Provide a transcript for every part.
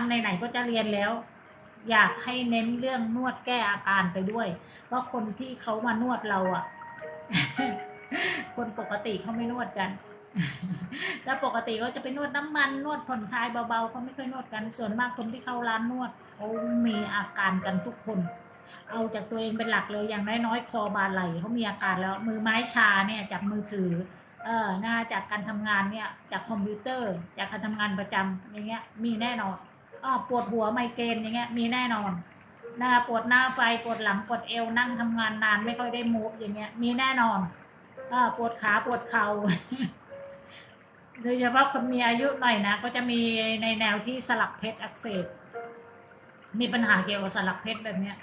ำไหนๆก็จะเรียนแล้ว อยากให้เน้นเรื่องนวดแก้อาการไปด้วยเพราะคนที่เขามานวดเราอะคนปกติเขาไม่นวดกันถ้าปกติเขาจะไปนวดน้ำมันนวดผ่อนคลายเบาๆเขาไม่เคยนวดกันส่วนมากคนที่เข้าร้านนวดเขามีอาการกันทุกคน เอาจากตัวเองเป็นหลักเลยอย่างน้อยๆคอบาไหลเขามีอาการแล้วมือไม้ชาเนี่ยจากมือถือ เออนะจากการทำงานเนี่ยจากคอมพิวเตอร์ จากการทำงานประจำอย่างเงี้ยมีแน่นอน ปวดหัวไมเกรนอย่างเงี้ยมีแน่นอนนะคะปวดหน้าไฟปวดหลังปวดเอวนั่งทำงานนานไม่ค่อยได้มูฟอย่างเงี้ย มีแน่นอนอปวดขาปวดเข่าโดยเฉพาะคนมีอายุหน่อยนะ ก็จะมีในแนวที่สลักเพชรอักเสบมีปัญหาเกี่ยวกับสลักเพชรแบบเนี้ย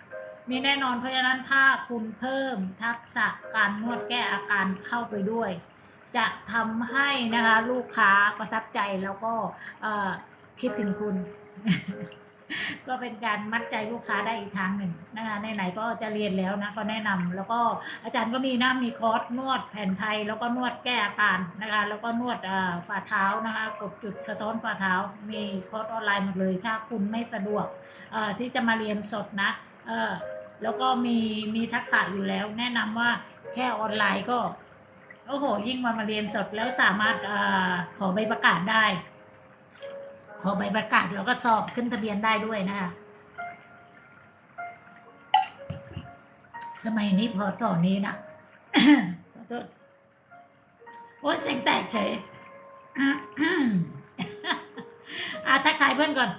มีแน่นอนเพราะฉะนั้นถ้าคุณเพิ่มทักษะการนวดแก้อาการเข้าไปด้วย จะทำให้นะคะลูกค้าประทับใจแล้วก็คิดถึงคุณ ก็เป็นการมัดใจลูกค้าได้อีกทางหนึ่งนะคะในไหนก็จะเรียนแล้วนะก็แนะนำแล้วก็อาจารย์ก็มีนะมีคอร์สนวดแผ่นไทย แล้วก็นวดแก้อาการนะคะแล้วก็นวดฝ่าเท้านะคะกดจุดสะท้อนฝ่าเท้า มีคอร์สออนไลน์หมดเลย ถ้าคุณไม่สะดวกที่จะมาเรียนสดนะเออแล้วก็มีมีทักษะอยู่แล้ว แนะนำว่าแค่ออนไลน์ก็โอ้โหยิ่งมามาเรียนสดแล้วสามารถอขอใบประกาศได้ ขอใบประกาศแล้วก็สอบขึ้นทะเบียนได้ด้วยนะคะสมัยนี้พอต่อนนี้นะขอโทษโอ้เสียงแตกเฉยอะทักทายเพื่อนก่อน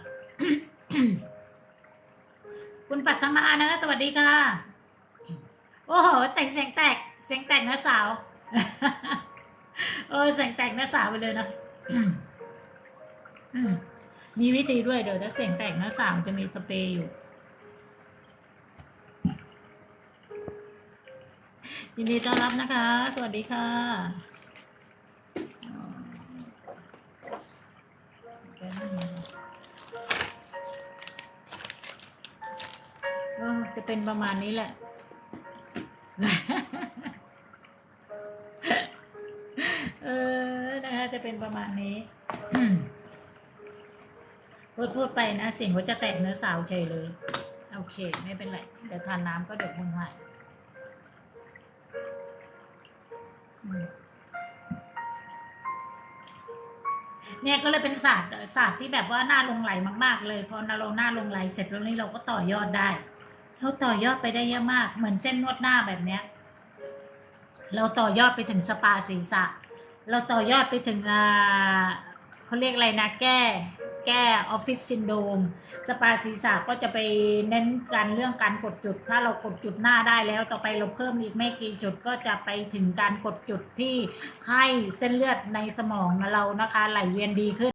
คุณปัทมานะคะสวัสดีค่ะ โอ้โห แตกเสียงแตก เสียงแตกนะสาว เออเสียงแตกนะสาวไปเลยนะ อืม มีวิธีด้วยเดี๋ยวถ้าเสียงแตกนะสาวจะมีสเปรย์อยู่ยินดีต้อนรับนะคะ สวัสดีค่ะก็จะเป็นประมาณนี้แหละ เออ นะคะ จะเป็นประมาณนี้ พูดพูดไปนะเสียงหัวจะแตกเนื้อสาวเฉยเลย โอเค ไม่เป็นไรเดี๋ยวทานน้ำก็เดี๋ยวคงหายเนี่ยก็เลยเป็นศาสตร์ศาสตร์ที่แบบว่าหน่าลงไหลมาก ๆ เลยพอเราหน้าลงไหลเสร็จแล้วนี้เราก็ต่อยอดได้เราต่อยอดไปได้เยอะมาก เหมือนเส้นนวดหน้าแบบเนี้ย เราต่อยอดไปถึงสปาศีรษะ เราต่อยอดไปถึงอ่าเขาเรียกอะไรนะแก้ แก้ออฟฟิศซินโดมสปาศีรษะก็จะไปเน้นกันเรื่องการกดจุด ถ้าเรากดจุดหน้าได้แล้วต่อไปเราเพิ่มอีกไม่กี่จุดก็จะไปถึงการกดจุดที่ให้เส้นเลือดในสมองเรานะคะ ไหลเวียนดีขึ้น